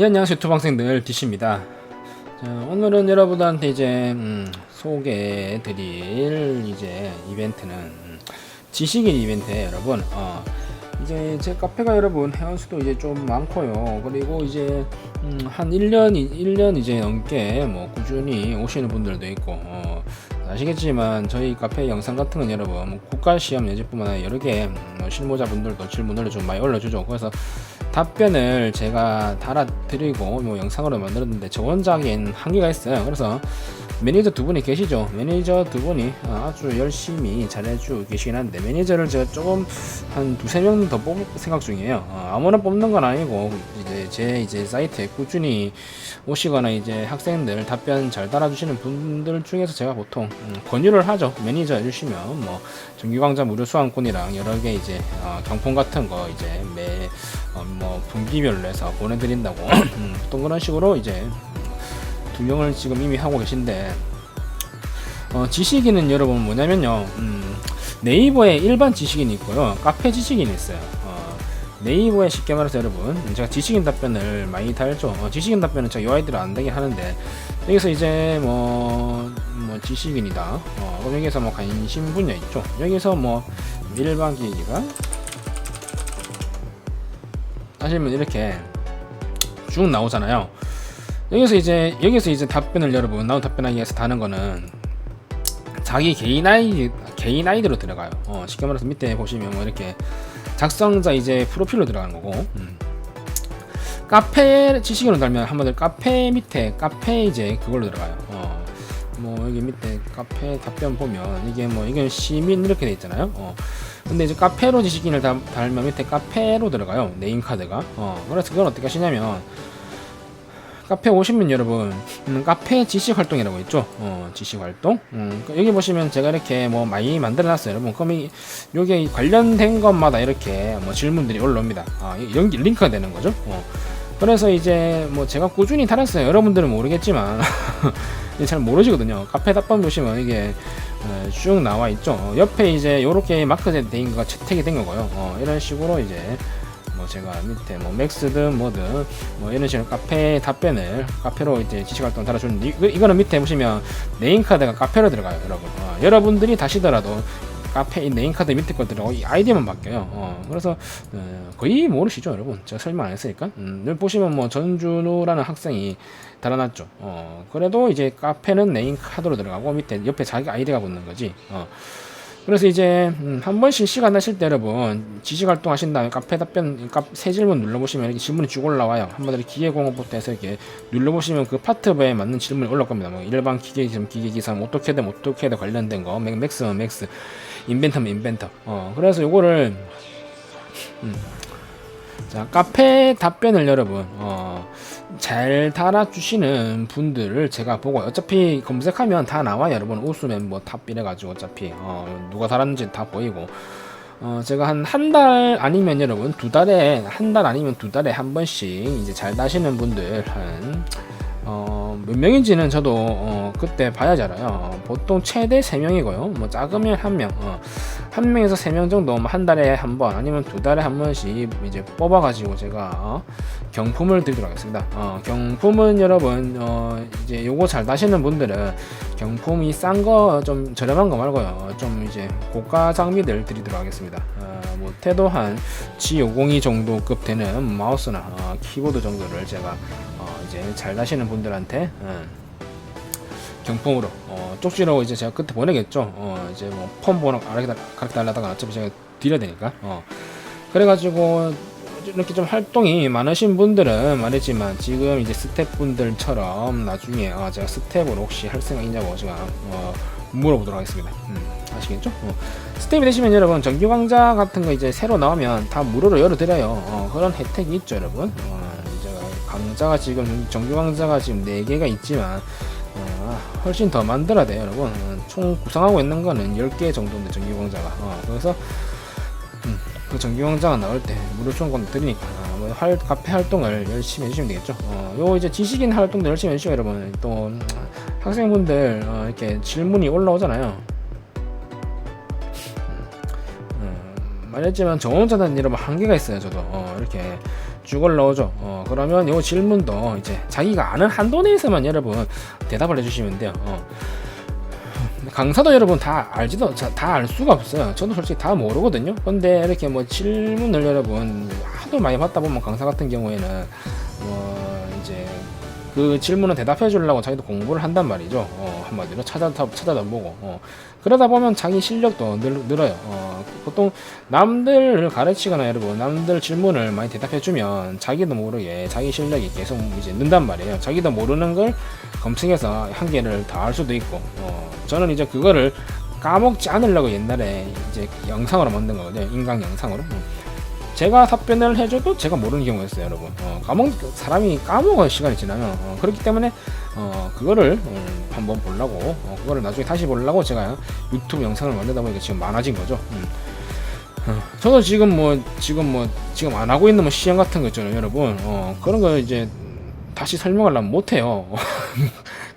예, 안녕하세요. 유튜브 학생들 디시입니다. 자, 오늘은 여러분들한테 이제 음, 소개해드릴 이제 이벤트는 음, 지식인 이벤트예요 여러분. 어, 이제 제 카페가 여러분 회원수도 이제 좀 많고요. 그리고 이제 음, 한 1년 1년 이제 넘게 뭐 꾸준히 오시는 분들도 있고 어, 아시겠지만 저희 카페 영상 같은 건 여러분 뭐 국가 시험 예제뿐만 아니라 여러 개 음, 실무자분들도 질문을 좀 많이 올려주죠. 그래서 답변을 제가 달아드리고 뭐 영상으로 만들었는데 저 원작엔 한계가 있어요. 그래서 매니저 두 분이 계시죠. 매니저 두 분이 아주 열심히 잘해주고 계시긴 한데 매니저를 제가 조금 한 두세 명 더 뽑을 생각 중이에요. 어, 아무나 뽑는 건 아니고 이제 제 이제 사이트에 꾸준히 오시거나 이제 학생들 답변 잘 달아주시는 분들 중에서 제가 보통 음, 권유를 하죠. 매니저 해주시면 뭐 정규 강좌 무료 수강권이랑 여러 개 이제 어, 경품 같은 거 이제 매 어, 뭐 분기별로 해서 보내드린다고. 음, 어떤 그런 식으로 이제 두 명을 지금 이미 하고 계신데 어, 지식인은 여러분 뭐냐면요 음, 네이버에 일반 지식인이 있고요 카페 지식인이 있어요. 어, 네이버에 쉽게 말해서 여러분 제가 지식인 답변을 많이 달죠. 어, 지식인 답변은 제가 UI대로 안 되긴 하는데 여기서 이제 뭐, 뭐 지식인이다. 어, 여기서 뭐 관심 분야 있죠. 여기서 뭐 일반 기기가 하시면 이렇게 쭉 나오잖아요. 여기서 이제 여기서 이제 답변을 여러분 나온 답변하기 위해서 다는 거는 자기 개인 아이디 개인 아이디로 들어가요. 어, 쉽게 말해서 밑에 보시면 뭐 이렇게 작성자 이제 프로필로 들어가는 거고. 음. 카페 지식으로 달면 한번들 카페 밑에 카페 이제 그걸로 들어가요. 어. 뭐 여기 밑에 카페 답변 보면 이게 뭐 이게 시민 이렇게 돼 있잖아요. 어. 근데 이제 카페로 지식인을 다, 달면 밑에 카페로 들어가요. 네임 카드가. 어. 그래서 그건 어떻게 하시냐면 카페 오시면 여러분 음, 카페 지식 활동이라고 있죠. 어, 지식 활동. 음, 그 여기 보시면 제가 이렇게 뭐 많이 만들어 놨어요, 여러분. 그럼 이 여기 관련된 것마다 이렇게 뭐 질문들이 올라옵니다. 아, 연기 링크가 되는 거죠. 어. 그래서 이제 뭐 제가 꾸준히 달았어요. 여러분들은 모르겠지만 잘 모르시거든요. 카페 답변 보시면 이게 어, 쭉 나와 있죠. 어, 옆에 이제 요렇게 마크된 거가 채택이 된 거고요. 어, 이런 식으로 이제 뭐 제가 밑에 뭐 맥스든 뭐든 뭐 이런 식으로 카페 답변을 카페로 이제 지식 활동 달아주는데 이거, 이거는 밑에 보시면 네임 카드가 카페로 들어가요, 여러분. 어, 여러분들이 다시더라도 카페 이 네임 카드 밑에 거 들어가고 이 아이디만 바뀌어요. 어, 그래서 어, 거의 모르시죠, 여러분. 제가 설명 안 했으니까. 음, 보시면 뭐 전준우라는 학생이 달아놨죠. 어, 그래도 이제 카페는 네임 카드로 들어가고 밑에 옆에 자기 아이디가 붙는 거지. 어. 그래서 이제 음, 한 번씩 시간 나실 때 여러분 지식 활동 하신 다음에 카페 답변 카, 세 질문 눌러보시면 이렇게 질문이 쭉 올라와요. 이렇게 기계공업부터 해서 이렇게 눌러보시면 그 파트에 맞는 질문이 올라올 겁니다. 뭐 일반 기계 기계 기상, 오토캐드, 오토캐드 관련된 거, 맥, 맥스면 맥스, 인벤터면 인벤터. 어, 그래서 요거를 음. 자 카페 답변을 여러분 어, 잘 달아주시는 분들을 제가 보고 어차피 검색하면 다 나와요 여러분 웃으면 뭐탑 이래가지고 어차피 어, 누가 달았는지 다 보이고 어, 제가 한 한 달 아니면 여러분 두 달에 한 달 아니면 두 달에 한 번씩 이제 잘 다시는 분들 한 어, 몇 명인지는 저도 어, 그때. 어, 보통 최대 3명이고요. 뭐 작으면 한 명. 어, 한 명에서 세명 정도 뭐 한 달에 한 번 아니면 두 달에 한 번씩 이제 뽑아가지고 제가 어, 경품을 드리도록 하겠습니다. 어, 경품은 여러분 어, 이제 요거 잘 다시는 분들은 경품이 싼 거 좀 저렴한 거 말고요. 좀 이제 고가 장비들 드리도록 하겠습니다. 어, 뭐 태도 한 G502 정도급 되는 마우스나 어, 키보드 정도를 제가 어, 이제 잘 다시는 분들한테 어, 경품으로 어, 쪽지로 이제 제가 끝에 보내겠죠. 어, 이제 뭐폰 번호 가르쳐 달라다가 어차피 제가 드려야 되니까. 어. 그래가지고 이렇게 좀 활동이 많으신 분들은 말했지만 지금 이제 스태프분들처럼 나중에 아 제가 스텝으로 혹시 할 생각 있냐고 제가 어, 물어보도록 하겠습니다. 음, 아시겠죠? 어. 스텝이 되시면 여러분 정규 강좌 같은 거 이제 새로 나오면 다 무료로 열어드려요. 어, 그런 혜택이 있죠, 여러분. 어, 강좌가 지금 정규 강좌가 지금 4 개가 있지만 어, 훨씬 더 만들어야 돼요, 여러분. 어, 총 구성하고 있는 거는 10개 정도인데 강좌가. 어, 그래서 음, 그 강좌가 나올 때 무료 수강권 드리니까 어, 뭐 활, 카페 활동을 열심히 해주시면 되겠죠. 어, 요 이제 지식인 활동도 열심히 해주시고 여러분 또 음, 학생분들 어, 이렇게 질문이 올라오잖아요. 음, 말했지만 저 혼자는 여러분 한계가 있어요. 저도 어, 이렇게 쭉 올라오죠. 어, 그러면 요 질문도 이제 자기가 아는 한도 내에서만 여러분 대답을 해주시면 돼요. 어. 강사도 여러분 다 알지도 다 알 수가 없어요. 저도 솔직히 다 모르거든요. 근데 이렇게 뭐 질문을 여러분 하도 많이 받다 보면 강사 같은 경우에는 뭐 이제 그 질문을 대답해 주려고 자기도 공부를 한단 말이죠. 어, 한마디로 찾아 찾아다 보고 어. 그러다 보면 자기 실력도 늘, 늘어요. 어, 보통 남들을 가르치거나 여러분 남들 질문을 많이 대답해 주면 자기도 모르게 자기 실력이 계속 이제 는단 말이에요. 자기도 모르는 걸 검색해서 한계를 더할 수도 있고 어, 저는 이제 그거를 까먹지 않으려고 옛날에 이제 영상으로 만든 거거든요. 인강 영상으로. 음. 제가 답변을 해줘도 제가 모르는 경우가 있어요, 여러분. 어, 까먹 사람이 까먹어 시간이 지나면 어, 그렇기 때문에 어, 그거를 음, 한번 보려고 어, 그거를 나중에 다시 보려고 제가 유튜브 영상을 만들다 보니까 지금 많아진 거죠. 음. 어, 저도 지금 뭐 지금 뭐 지금 안 하고 있는 뭐 시험 같은 거 있잖아요, 여러분. 어, 그런 거 이제 다시 설명하려면 못 해요.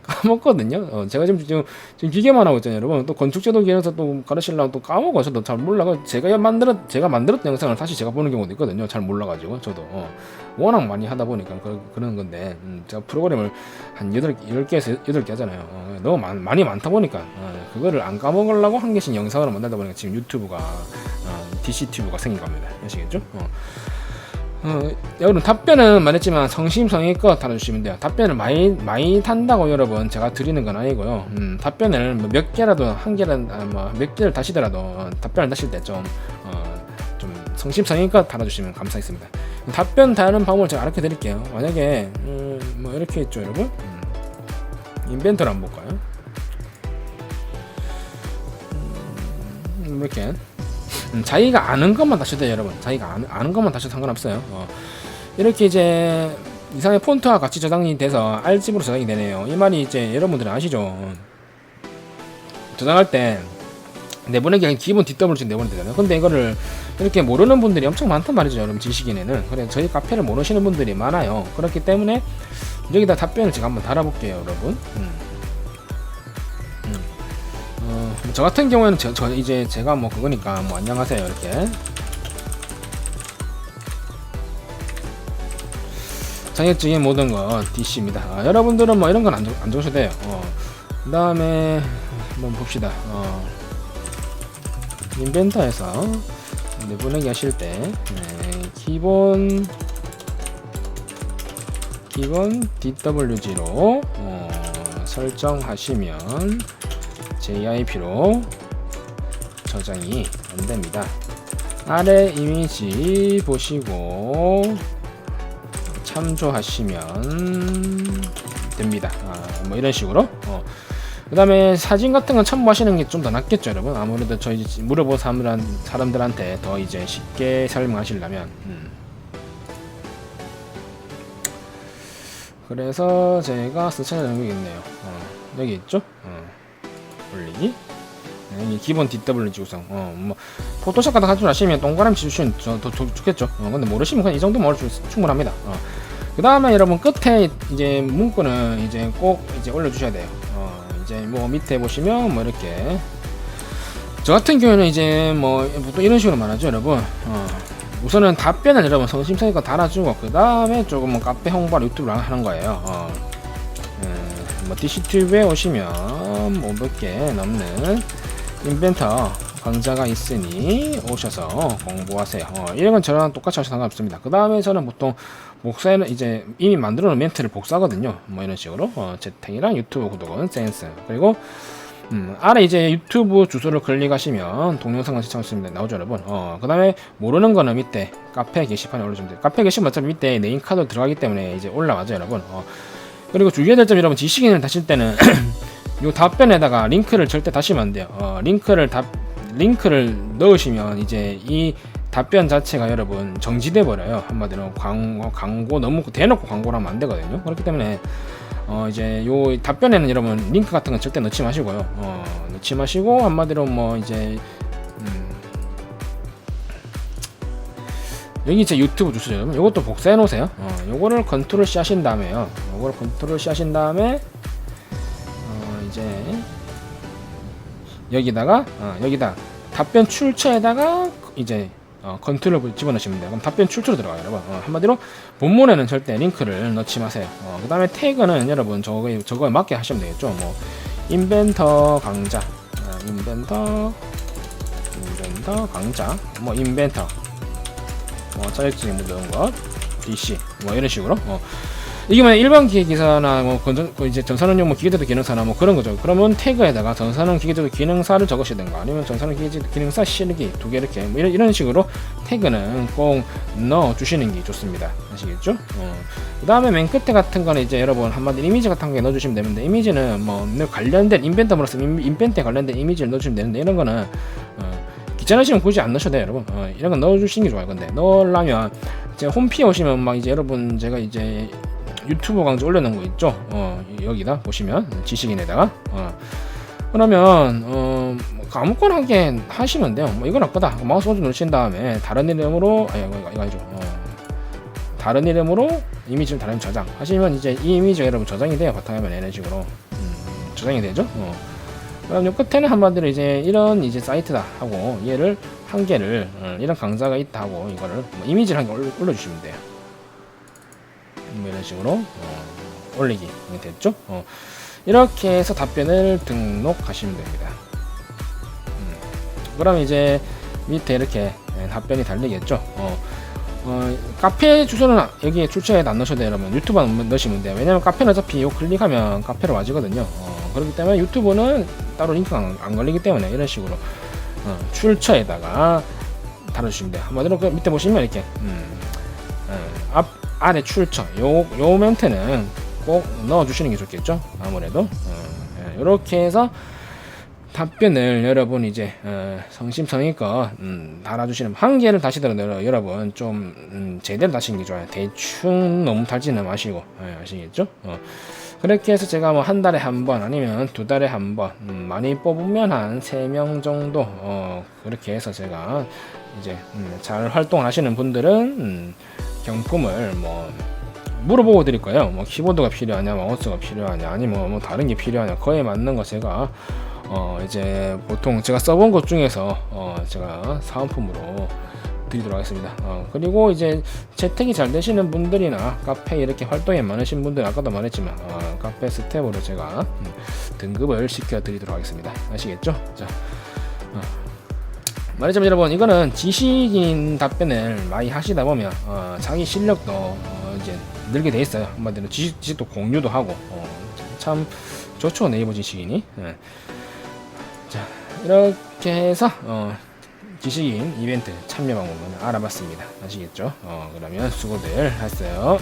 까먹거든요. 어, 제가 지금, 지금 지금 기계만 하고 있잖아요, 여러분. 또 건축제도 기에서 또 가르치려고 또 까먹어. 저도 잘 몰라가 제가 만들었 제가 만들었던 영상을 다시 제가 보는 경우도 있거든요. 잘 몰라가지고 저도 어, 워낙 많이 하다 보니까 그, 그런 건데 음, 제가 프로그램을 한 여덟 열 개에서 여덟 개 하잖아요. 어, 너무 많, 많이 많다 보니까 어, 그거를 안 까먹으려고 한 개씩 영상으로 만들다 보니까 지금 유튜브가 어, DC 튜브가 생긴 겁니다. 아시겠죠? 어. 어, 여러분 답변은 말했지만 성심성의껏 달아주시면 돼요. 답변을 많이 많이 탄다고 여러분 제가 드리는 건 아니고요. 음, 답변을 뭐 몇 개라도 한 개란 아, 뭐몇 개를 다시더라도 어, 답변을 다실 때좀 어, 좀 성심성의껏 달아주시면 감사하겠습니다. 답변 다는 방법을 제가 알려 드릴게요. 만약에 음, 뭐 이렇게 있죠, 여러분. 음, 인벤터를 한번 볼까요? 음, 이렇게 음, 자기가 아는 것만 다셔도 돼요, 여러분. 자기가 아는, 아는 것만 다셔도 상관없어요. 어. 이렇게 이제 이상의 폰트와 같이 저장이 돼서 R집으로 저장이 되네요. 이 말이 이제 여러분들은 아시죠? 저장할 때 내보내기 그냥 기본 DWG 내보내야 되잖아요. 근데 이거를 이렇게 모르는 분들이 엄청 많단 말이죠, 여러분. 지식인에는. 그래 저희 카페를 모르시는 분들이 많아요. 그렇기 때문에 여기다 답변을 제가 한번 달아볼게요, 여러분. 음. 저 같은 경우에는 저, 저 이제 제가 뭐 그거니까 뭐 안녕하세요 이렇게 자격증의 모든 것 DC입니다. 아, 여러분들은 뭐 이런 건안안 적으셔도 돼요. 어, 그 다음에 한번 봅시다. 어, 인벤터에서 내보내기 하실 때 네, 기본 기본 DWG로 어, 설정하시면 JIP로 저장이 안 됩니다. 아래 이미지 보시고 참조하시면 됩니다. 아, 뭐 이런 식으로. 어. 그 다음에 사진 같은 건 첨부하시는 게 좀 더 낫겠죠, 여러분. 아무래도 저희 물어본 사람들한, 사람들한테 더 이제 쉽게 설명하시려면. 음. 그래서 제가 스쳐는 영역이 있네요. 어, 여기 있죠? 어. 올리기 네, 여기 기본 DWG 구성 어, 뭐 포토샵 같은 거줄 아시면 동그라미 치주시면 더, 더 좋겠죠. 어, 근데 모르시면 그냥 이 정도면 충분합니다. 어. 그 다음에 여러분 끝에 이제 문구는 이제 꼭 이제 올려주셔야 돼요. 어, 이제 뭐 밑에 보시면 뭐 이렇게. 저 같은 경우에는 이제 뭐 보통 이런 식으로 말하죠 여러분. 어, 우선은 답변을 여러분 성심성의껏 달아주고 그 다음에 조금 뭐 카페 홍보를 유튜브를 하는 거예요. 어. 음, 뭐 DC튜브에 오시면 뭐 500개 넘는 인벤터 강좌가 있으니 오셔서 공부하세요. 어, 이런 건 저랑 똑같이 하셔도 상관없습니다. 그 다음에 저는 보통 복사에는 이제 이미 만들어 놓은 멘트를 복사하거든요. 뭐 이런 식으로 어, 채팅이랑 유튜브 구독은 센스 그리고 음, 아래 이제 유튜브 주소를 클릭하시면 동영상을 시청할 수 있는데 나오죠 여러분 어, 그 다음에 모르는 거는 밑에 카페 게시판에 올려주면 돼요 카페 게시판 어차피 밑에 네임카드 들어가기 때문에 이제 올라가죠 여러분 어, 그리고 주의해야 될점 여러분 지식인을 다실 때는 요 답변에다가 링크를 절대 다시면 안 돼요. 어, 링크를 답 링크를 넣으시면 이제 이 답변 자체가 여러분 정지돼 버려요. 한마디로 광고, 광고 너무 대놓고 광고를 하면 안 되거든요. 그렇기 때문에 어 이제 요 답변에는 여러분 링크 같은 건 절대 넣지 마시고요. 어 넣지 마시고 한마디로 뭐 이제 여기 제 유튜브 주소죠 여러분. 요것도 복사해 놓으세요. 어 요거를 컨트롤 C 하신 다음에요. 요거를 컨트롤 C 하신 다음에 어 이제 여기다가 어, 여기다 답변 출처에다가 이제 어, 컨트롤 집어넣으시면 돼요. 그럼 답변 출처로 들어가요, 여러분. 어, 한마디로 본문에는 절대 링크를 넣지 마세요. 어, 그 다음에 태그는 여러분 저거에 저거에 맞게 하시면 되겠죠. 뭐 인벤터 강좌, 아, 인벤터 인벤터 강좌, 뭐 인벤터, 뭐 자격증 묻은 것, DC, 뭐 이런 식으로. 어. 이게 만약 일반 기계 기사나 뭐 건전 그 이제 전산원용 뭐 기계제도 기능사나 뭐 그런 거죠. 그러면 태그에다가 전산원 기계제도 기능사를 적으시든가 아니면 전산원 기계제도 기능사 실기 두 개 이렇게 뭐 이런, 이런 식으로 태그는 꼭 넣어 주시는 게 좋습니다. 아시겠죠? 어. 그 다음에 맨 끝에 같은 거는 이제 여러분 한마디 이미지 같은 거 넣어주시면 되는데 이미지는 뭐 관련된 인벤터로서 인벤트에 관련된 이미지를 넣어주시면 되는데 이런 거는 어, 귀찮으시면 굳이 안 넣으셔도 돼요, 여러분. 어, 이런 거 넣어주시는 게 좋아요. 근데 넣으려면 제가 홈피에 오시면 막 이제 여러분 제가 이제 유튜브 강좌 올려놓은 거 있죠? 어, 여기다 보시면 지식인에다가 어, 그러면 어, 뭐 아무거나 하게 하시면 돼요. 뭐 이건 나쁘다. 마우스 오른쪽 누르신 다음에 다른 이름으로 아니 이거 이거 아니죠. 어, 다른 이름으로 이미지를 다른 저장 하시면 이제 이 이미지가 여러분 저장이 돼요. 바탕화면 이런 식으로 음, 저장이 되죠. 어. 그럼 요 끝에는 한마디로 이제 이런 이제 사이트다 하고 얘를 한 개를 어, 이런 강좌가 있다 하고 이거를 뭐 이미지를 한 개 올려주시면 돼요. 뭐 이런 식으로 어, 올리기 됐죠. 어, 이렇게 해서 답변을 등록하시면 됩니다. 음, 그럼 이제 밑에 이렇게 예, 답변이 달리겠죠. 어, 어, 카페 주소는 여기에 출처에다 안 넣으셔도 돼요, 여러분. 유튜브만 넣으시면 돼요. 왜냐면 카페는 어차피 요 클릭하면 카페로 와지거든요. 어, 그렇기 때문에 유튜브는 따로 링크가 안, 안 걸리기 때문에 이런 식으로 어, 출처에다가 달아주시면 돼요. 한마디로 그 밑에 보시면 이렇게 음, 어, 앞 아래 출처 요, 요 멘트는 꼭 넣어주시는 게 좋겠죠. 아무래도 어, 이렇게 해서 답변을 여러분 이제 어, 성심성의껏 음, 달아주시는 한 개를 다시 들어요 여러분 좀 음, 제대로 다시는 게 좋아요 대충 너무 달지는 마시고 예, 아시겠죠 어. 그렇게 해서 제가 뭐 한 달에 한 번 아니면 두 달에 한번 음, 많이 뽑으면 한 세 명 정도 어, 그렇게 해서 제가 이제 음, 잘 활동하시는 분들은 음, 경품을 뭐 물어보고 드릴 거예요. 뭐 키보드가 필요하냐, 마우스가 필요하냐, 아니면 뭐 다른 게 필요하냐, 그에 맞는 거 제가 어 이제 보통 제가 써본 것 중에서 어 제가 사은품으로 드리도록 하겠습니다. 어 그리고 이제 재택이 잘 되시는 분들이나 카페 이렇게 활동에 많으신 분들 아까도 말했지만 어 카페 스텝으로 제가 음, 등급을 시켜 드리도록 하겠습니다. 아시겠죠? 자. 어. 말하자면 여러분 이거는 지식인 답변을 많이 하시다 보면 어, 자기 실력도 어, 이제 늘게 돼 있어요 한마디로 지식, 지식도 공유도 하고 어, 참 좋죠 네이버 지식인이 예. 자 이렇게 해서 어, 지식인 이벤트 참여 방법을 알아봤습니다. 아시겠죠? 어, 그러면 수고들 했어요